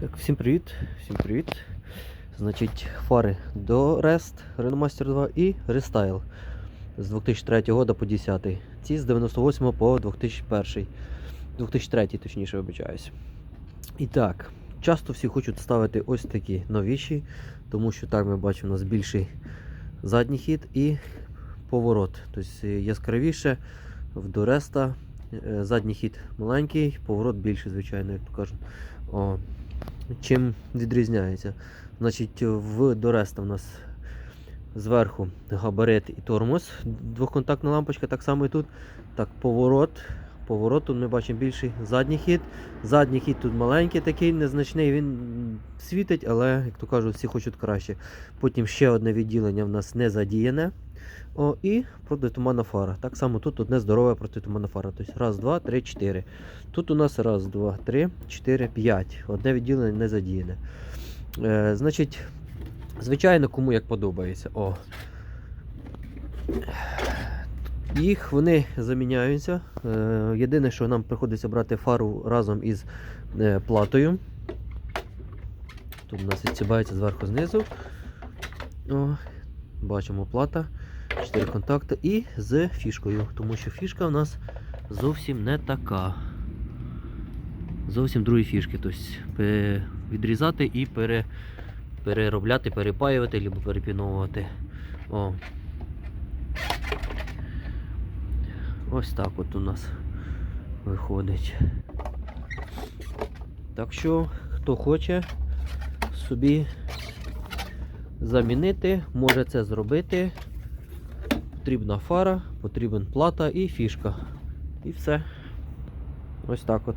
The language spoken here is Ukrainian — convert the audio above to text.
Так, всім привіт, всім привіт. Значить, фари до Rest Renomaster 2 і Restyle з 2003 року по 10. Ці з 98 по 2001. 2003, точніше, вибачаюсь. І так, часто всі хочуть ставити ось такі новіші, тому що так ми бачимо, у нас більший задній хід і поворот. Тобто яскравіше в Дореста е, задній хід маленький, поворот більший, звичайно, як то кажуть. Чим відрізняється? Значить, в Дореста в нас зверху габарит і тормоз, двохконтактна лампочка, так само і тут. Так, поворот. Поворот тут ми бачимо більший задній хід. Задній хід тут маленький, такий незначний, він світить, але, як то кажуть, всі хочуть краще. Потім ще одне відділення в нас не задіяне. О, і протитуманна фара. Так само тут одне здорове протитуманна фара. Тобто раз, два, три, чотири. Тут у нас раз, два, три, чотири, п'ять. Одне відділення не задіяне. Е, значить, звичайно, кому як подобається. О. Їх вони заміняються. Е, єдине, що нам приходиться брати фару разом із е, платою. Тут у нас відсібається зверху знизу. О, бачимо плата, 4 контакти і з фішкою, тому що фішка у нас зовсім не така. Зовсім другі фішки. Тобто відрізати і пере, переробляти, перепаювати або перепіновувати. О. Ось так от у нас виходить. Так що, хто хоче собі замінити, може це зробити. Потрібна фара, потрібен плата і фішка. І все. Ось так от.